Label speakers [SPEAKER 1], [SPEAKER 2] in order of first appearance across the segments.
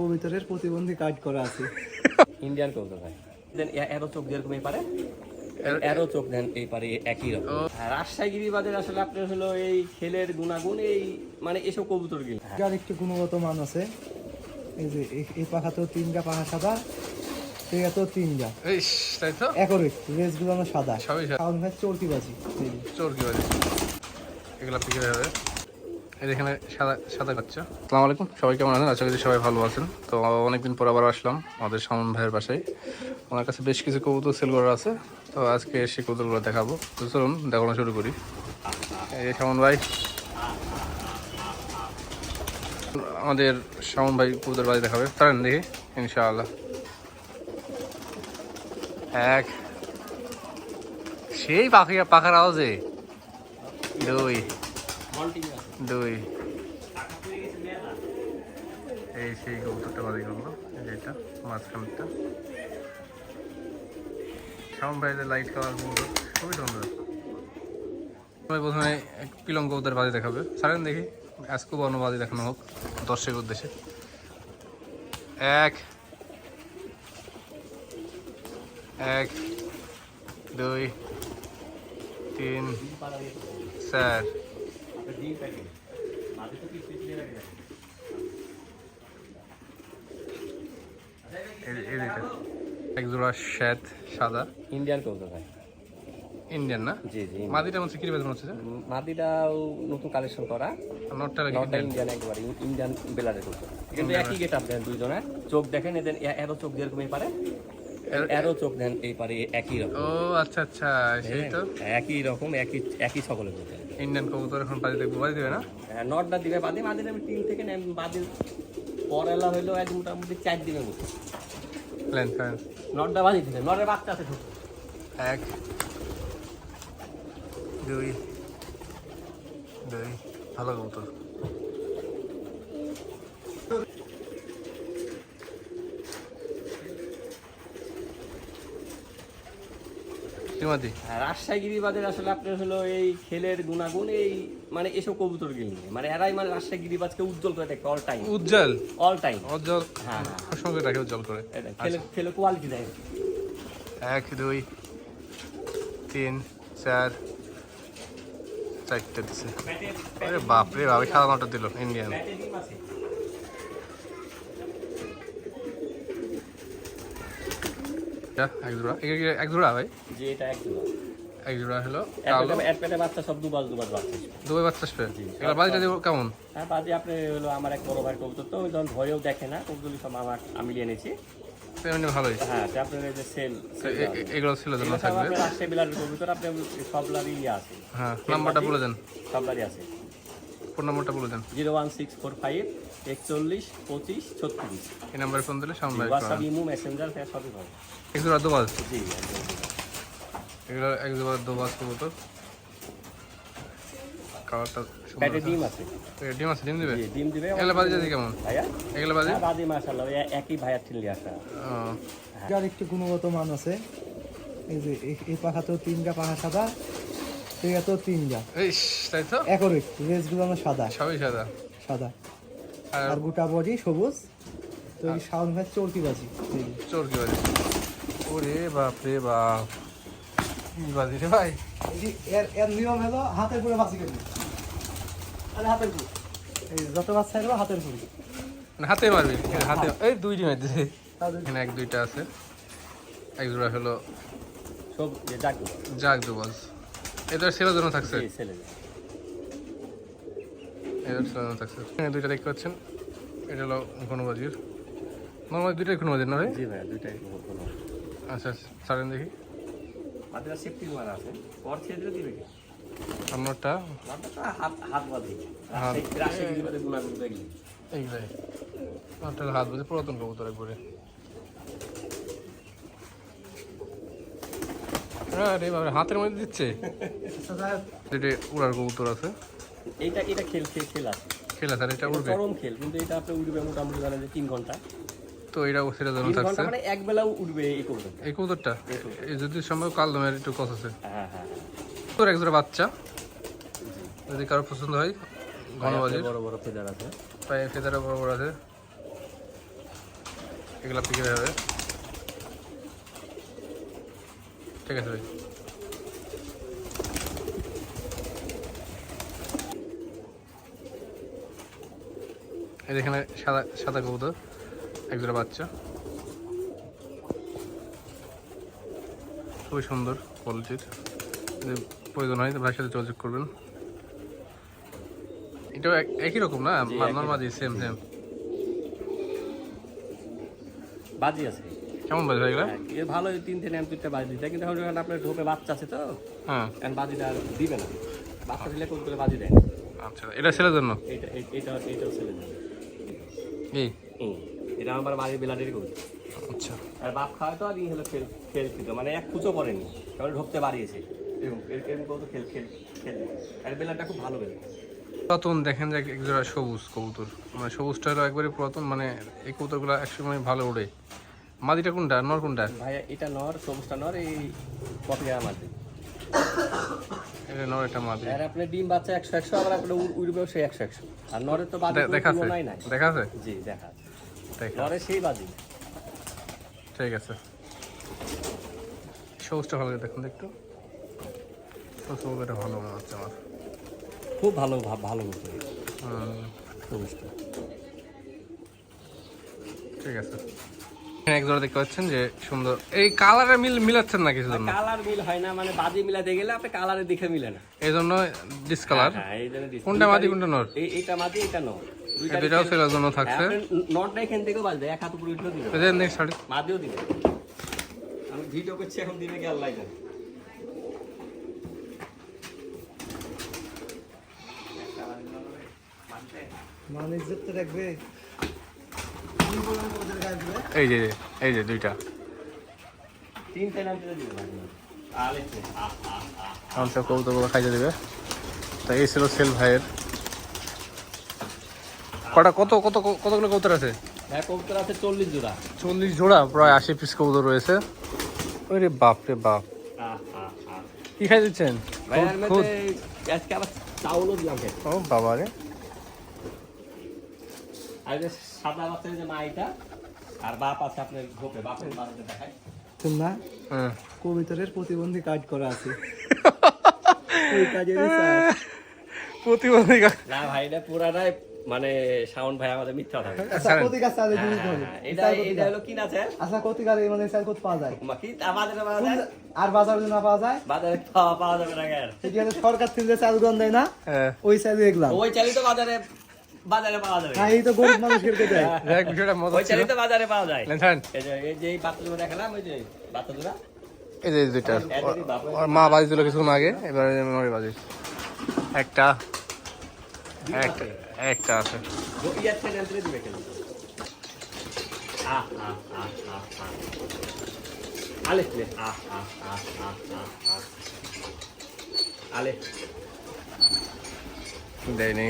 [SPEAKER 1] কবিতরের প্রতিবন্ধী কার্ড করা আছে।
[SPEAKER 2] ইন্ডিয়ান কবুতর ভাই। দেন এরো চোখ যেরকম এই পারে? এরো চোখ দেন এই পারে একই রকম। আর রাজশাহী গিরিবাদের আসলে আপনার হলো এই খেলের গুণাগুণ এই মানে এসব কবুতর গিল
[SPEAKER 1] যার একটু গুণগত মান আছে। এই যে এই- পাখাতেও তিনটা পাখা সাদা এটাতেও তিনটা।
[SPEAKER 3] ইস তাই তো?
[SPEAKER 1] রেসগুলো আমার সাদা।
[SPEAKER 3] সবই সাদা।
[SPEAKER 1] কারণ ভাই বাজি
[SPEAKER 3] চোর কি বাজে পিকে যাবে এই যে এখানে সাদা সাদা বাচ্চা আসসালামু আলাইকুম সবাই কেমন আছেন? আশা করি সবাই ভালো আছেন। তো অনেকদিন পর আবার আসলাম আমাদের সামন ভাইয়ের বাসায়। ওনার কাছে বেশ কিছু কবুতর সেল করা আছে। তো আজকে সেই কবুতরগুলো দেখাবো। তো চলুন দেখানো শুরু করি। এই সামন ভাই। আমাদের সামন ভাই কবুতর বাজি দেখাবে। তারেন দেখি ইনশাআল্লাহ। এক। সেই পাখি পাখার আওয়াজে। দুই। দুই। এই সেই কবুতরটা বাদি করল এই যে এটা, মাঝখানটা। ভাইদের লাইট কালার কবুতর, খুবই সুন্দর। সবাই প্রথমে এক পিলং কবুতর বাদি দেখাবে। সারেন দেখি, আজকে বর্ণ বাদি দেখানো হোক, দর্শকের উদ্দেশ্যে। এক। এক, দুই, তিন, চার। এক জোড়া সাদা।
[SPEAKER 2] ইন্ডিয়ান কবুতর ভাই।
[SPEAKER 3] ইন্ডিয়ান না?
[SPEAKER 2] জি জি
[SPEAKER 3] মাদিটা মধ্যে কি বেতন হচ্ছে
[SPEAKER 2] মাদিটাও নতুন কালেকশন করা।
[SPEAKER 3] নটটা ইন্ডিয়ান।
[SPEAKER 2] ইন্ডিয়ান একবারে ইন্ডিয়ান বেলারের কবুতর। কিন্তু একই গেট দুইজনের। চোখ দেখেন এদের এত চোখ যেরকম এই পারে। এরো চোখ দেন এই পারে একই রকম।
[SPEAKER 3] ও আচ্ছা আচ্ছা সেই তো।
[SPEAKER 2] একই রকম একই একই সকলের মধ্যে
[SPEAKER 3] ইন্ডিয়ান কবুতর এখন বাজি দেখব বাজি দেবে না?
[SPEAKER 2] হ্যাঁ, নটটা দিবে বাদে বাদে আমি তিন থেকে নেন বাদে পরেলা হইল এক মোটামুটি চার দিনের মতো।
[SPEAKER 3] লেন্থ ফ্যান্স
[SPEAKER 2] নটটা বাজি দিলে নটের বাচ্চা আছে ছোট।
[SPEAKER 3] এক দুই দুই ভালো কবুতর। শ্রীমতী
[SPEAKER 2] হ্যাঁ, রাজশাহী গিরিবাদের আসলে আপনার হলো এই খেলের গুণাগুণ এই মানে এসব কবুতর গিল মানে এরাই মানে রাজশাহী গিরিবাজকে উজ্জ্বল করে দেখে অল টাইম
[SPEAKER 3] উজ্জ্বল?
[SPEAKER 2] অল টাইম
[SPEAKER 3] উজ্জ্বল?
[SPEAKER 2] হ্যাঁ হ্যাঁ।
[SPEAKER 3] সঙ্গে রাখে উজ্জ্বল করে।
[SPEAKER 2] খেলে খেলে কোয়ালিটি দেয়।
[SPEAKER 3] এক দুই তিন চার চারটে দিছে। আরে বাপরে বাপরে সাদা নটা দিল ইন্ডিয়ান
[SPEAKER 2] ব্যাটে ডিম আছে
[SPEAKER 3] এক জোড়া। এ- এ- এক জোড়া ভাই?
[SPEAKER 2] যে এটা
[SPEAKER 3] এক জোড়া। হলো।
[SPEAKER 2] এক
[SPEAKER 3] কালো
[SPEAKER 2] এক পেটে বাচ্চা সব দুবাজ দুবাজ বাচ্চা
[SPEAKER 3] দুই বাচ্চা আসবে? দেবো কেমন?
[SPEAKER 2] হ্যাঁ বাদে আপনি হলো আমার এক বড় ভাই কবুতর তো ওই যখন ভয়েও দেখে না কবুতর সব আমার আমি নিয়ে এনেছি
[SPEAKER 3] ভালোই।
[SPEAKER 2] হ্যাঁ আপনার যে সেল
[SPEAKER 3] এগুলো ছিল জন্য
[SPEAKER 2] সব
[SPEAKER 3] থাকবে।
[SPEAKER 2] আপনার রাজশাহী বিলারের কবুতর আপনি সবলারই আছে।
[SPEAKER 3] হ্যাঁ নাম্বারটা বলে দেন।
[SPEAKER 2] সবলারই আছে।
[SPEAKER 3] ফোন নাম্বারটা বলে দেন।
[SPEAKER 2] Zero one six four five একচল্লিশ পঁচিশ ছত্রিশ।
[SPEAKER 3] এই নাম্বারে ফোন দিলে সামনে
[SPEAKER 2] হোয়াটসঅ্যাপ ইমো মেসেঞ্জার হ্যাঁ সবই পাবে
[SPEAKER 3] এক জোড়া
[SPEAKER 2] জি একদম।
[SPEAKER 3] এগুলো এক জোড়া দুবাজ কবুতর কালারটা সুন্দর
[SPEAKER 2] ডিম আছে।
[SPEAKER 3] এ, ডিম আছে ডিম দিবে?
[SPEAKER 2] জি ডিম দিবে।
[SPEAKER 3] এগুলো বাজে যদি কেমন?
[SPEAKER 2] ভাইয়া?
[SPEAKER 3] এগুলো বাজে?
[SPEAKER 2] হ্যাঁ মাশাআল্লাহ। একই ভাইয়ার ঠিল্লি আসা।
[SPEAKER 1] যার একটু গুণগত মান আছে। এই যে এই- এই পাখাতেও তিনটা পাখা সাদা। এটাতেও তিনটা
[SPEAKER 3] ইস তাই তো?
[SPEAKER 1] একরেট রেসগুলো আমার সাদা।
[SPEAKER 3] সবই সাদা।
[SPEAKER 1] সাদা।
[SPEAKER 3] আর
[SPEAKER 1] গোটা বডি সবুজ। তো এই সাউন্ড ভাই চলতি বাজি
[SPEAKER 3] চোর কি বাজে ওরে বাপ রে বাপ। কি বাজি রে ভাই?
[SPEAKER 1] এর এর নিয়ম হলো হাতের পুরো বাজি করবে। আরে হাতের পুরো। এই যত বাচ্চা এলো হাতের পুরো।
[SPEAKER 3] মানে হাতে মারবি? এই হাতে এই দুই ডিম আছে
[SPEAKER 1] তাদের
[SPEAKER 3] এখানে এক দুইটা আছে। এক জোড়া হলো
[SPEAKER 2] সব যে যাক
[SPEAKER 3] জাগ দুবাজ এটা ছেলের জন্য থাকছে। এটা ছেলের জন্য। থাকছে। দুইটা দেখতে পাচ্ছেন। এটা হলো ঘনবাজির। নর্মাল দুইটাই ঘনবাজির না ভাই?
[SPEAKER 2] জি ভাইয়া দুইটাই
[SPEAKER 3] আচ্ছা আচ্ছা ছাড়েন দেখি।
[SPEAKER 2] মাদ্রাসা সেফটি মারা আছে। পর ছেড়ে দিবে
[SPEAKER 3] আপনারটা
[SPEAKER 2] হাত হাত বাঁধে।
[SPEAKER 3] হাত। এইগুলাই আপনার হাত পুরাতন কবুতর একবারে। আরে বাবা হাতের মধ্যে দিচ্ছে। যেটা উড়ার কবুতর আছে।
[SPEAKER 2] এইটা এটা খেল খেল খেল আছে।
[SPEAKER 3] খেলা স্যার এটা
[SPEAKER 2] এটা
[SPEAKER 3] উড়বে।
[SPEAKER 2] চরম খেল কিন্তু এটা আপনি উঠবে মোটামুটি ধরেন যে তিন ঘণ্টা।
[SPEAKER 3] তো এটা জন্য থাকছে।
[SPEAKER 2] মানে এক বেলাও উঠবে এই
[SPEAKER 3] এই কবুতরটা? যদি সম্ভব কাল দামের একটু কস আছে।
[SPEAKER 2] হ্যাঁ হ্যাঁ
[SPEAKER 3] তোর এক জোড়া বাচ্চা। যদি কারও পছন্দ হয় ঘনবাজির
[SPEAKER 2] বড় বড় ফেদার আছে।
[SPEAKER 3] পায়ে ফেদারা বড় বড় আছে। এগুলা পিকে যাবে ঠিক আছে ভাই এই এখানে সাদা সাদা কবুতর একজোড়া বাচ্চা। খুবই সুন্দর কোয়ালিটির প্রয়োজন হয় ভাইয়ের সাথে যোগাযোগ করবেন। এটাও এক- একই রকম না? নর্মালি সেম সেম
[SPEAKER 2] বাজি আছে।
[SPEAKER 3] কেমন বাজে ভাই
[SPEAKER 2] হ্যাঁ, এ ভালো এই তিনটে নেন দুইটা বাজি দিতে। কিন্তু এখন আপনার ঢোপে বাচ্চা আছে তো
[SPEAKER 3] হ্যাঁ।
[SPEAKER 2] এখন বাজিটা আর দিবে না। বাচ্চা দিলে কোন করে বাজি দেয়?
[SPEAKER 3] আচ্ছা এটা ছেলের জন্য?
[SPEAKER 2] এটা এটা এটাও ছেলে যাবে
[SPEAKER 3] এই?
[SPEAKER 2] এটা আমার বাড়ির বেলাটেরই করি
[SPEAKER 3] আচ্ছা।
[SPEAKER 2] আর বাপ খাওয়া তো আর ই হলো খেল খেল ছিল মানে এক কুচো করেনি। এবার ঢুকতে বাড়িয়েছে। এরকম এর- এরকম খেল খেল খেল। আর বেলাটা খুব ভালো বেলা
[SPEAKER 3] পুরাতন দেখেন যে এক জোড়া সবুজ কবুতর। মানে সবুজটা হলো একবারে পুরাতন মানে এই কবুতরগুলো একসময় ভালো ওড়ে। মাদিটা কোনটা? নর কোনটা?
[SPEAKER 2] ভাইয়া এটা নর সবুজটা নর এই গ্রাম আছে
[SPEAKER 3] এটা নর এটা মাদি।
[SPEAKER 2] আর ডিম বাচ্চা আবার উড়বেও সেই আর নরের তো
[SPEAKER 3] দেখা
[SPEAKER 2] নাই।
[SPEAKER 3] দেখা আছে
[SPEAKER 2] জি দেখা আছে।
[SPEAKER 3] দেখা
[SPEAKER 2] সেই
[SPEAKER 3] ঠিক আছে। সবুজটা ভালো দেখুন একটু। সবুজটা ভালো মনে হচ্ছে আমার।
[SPEAKER 2] খুব ভালো ভালো সবুজটা।
[SPEAKER 3] ঠিক আছে। এখানে এক জোড়া দেখতে পাচ্ছেন যে সুন্দর। এই কালারে মিল মিলাচ্ছেন না কিছু
[SPEAKER 2] কালার মিল হয় না মানে বাজি মিলাতে গেলে আপনি কালারের দিকে মিলে না।
[SPEAKER 3] এই জন্য ডিসকালার
[SPEAKER 2] হ্যাঁ, এই জন্য dis-
[SPEAKER 3] কোনটা মাদি কোনটা নর?
[SPEAKER 2] এই এইটা মাদি এটা নর।
[SPEAKER 3] জন্য থাকছে।
[SPEAKER 2] হ্যাঁ, নটটা এখান থেকেও বাজবে এক হাত উপরে উঠলেও দিবে
[SPEAKER 3] এদের নেক্সট শাড়ি।
[SPEAKER 2] মাদিও দিবে আমি ভিডিও করছি এখন দিবে কি আল্লাহ জানে।
[SPEAKER 1] মানে ইজ্জত রাখবে আমি বললাম ওদের গায়ে দিবে
[SPEAKER 3] এই যে এই যে দুইটা। কবুতরগুলো খাইতে দেবে। তা এই ছিল সেল ভাইয়ের। কটা কত কত কতগুলো কবুতর আছে?
[SPEAKER 2] হ্যাঁ কবুতর আছে চল্লিশ জোড়া।
[SPEAKER 3] চল্লিশ জোড়া প্রায় আশি পিস কবুতর রয়েছে। ওই বাপ রে বাপ। কি খাই দিচ্ছেন? খুদ-
[SPEAKER 2] আজকে আবার চাউলও দিলাম
[SPEAKER 3] ও বাবা রে।
[SPEAKER 2] আর যে সাদা বাচ্চার যে মাইটা আর বাপ আছে আপনার ঘোপে বাপের বাচ্চাটা দেখায়
[SPEAKER 1] শুন
[SPEAKER 3] হ্যাঁ।
[SPEAKER 1] কবিতরের প্রতিবন্ধী কাজ করা আছে। ওই কাজে
[SPEAKER 3] প্রতিবন্ধী
[SPEAKER 2] না ভাই এটা পুরাটাই মানে শাওন ভাই আমাদের মিথ্যা থাকে
[SPEAKER 1] আচ্ছা ধরে
[SPEAKER 2] হ্যাঁ, এটা এটা হলো কি না
[SPEAKER 1] আচ্ছা কতিকার এই মানে কত পাওয়া যায়?
[SPEAKER 2] কি? বাজারে পাওয়া যায়?
[SPEAKER 1] আর বাজারে না পাওয়া যায়?
[SPEAKER 2] বাজারে পাওয়া পাওয়া যাবে না
[SPEAKER 1] হলো সরকার থেকে যে চাল গন দেয় না
[SPEAKER 3] হ্যাঁ।
[SPEAKER 1] ওই চাল দেখলাম।
[SPEAKER 2] ওই চালই তো বাজারে বাজারে পাওয়া যাবে।
[SPEAKER 1] হ্যাঁ এই তো গরিব মানুষকে দেয়
[SPEAKER 3] দেখ বিষয়টা মজা
[SPEAKER 2] ওই
[SPEAKER 3] ছিল।
[SPEAKER 2] তো বাজারে পাওয়া যায়। এই যে এই যে এই দেখালাম ওই যে বাচ্চা
[SPEAKER 3] এই যে দুইটা। ওর মা কিছুক্ষণ আগে এবারে মেমোরি বাজি একটা। একটা একটা আছে।
[SPEAKER 2] আলে আহ আহ আহ আহ আহ। আহ আলে
[SPEAKER 3] দেয়নি।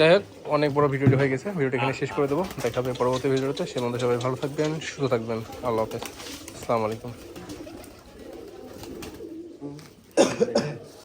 [SPEAKER 3] যাই হোক, অনেক বড় ভিডিওটি হয়ে গেছে। ভিডিওটি এখানে শেষ করে দেবো। দেখা হবে পরবর্তী ভিডিওতে। সে মধ্যে সবাই ভালো থাকবেন, সুস্থ থাকবেন। আল্লাহ হাফেজ। আসসালামু আলাইকুম।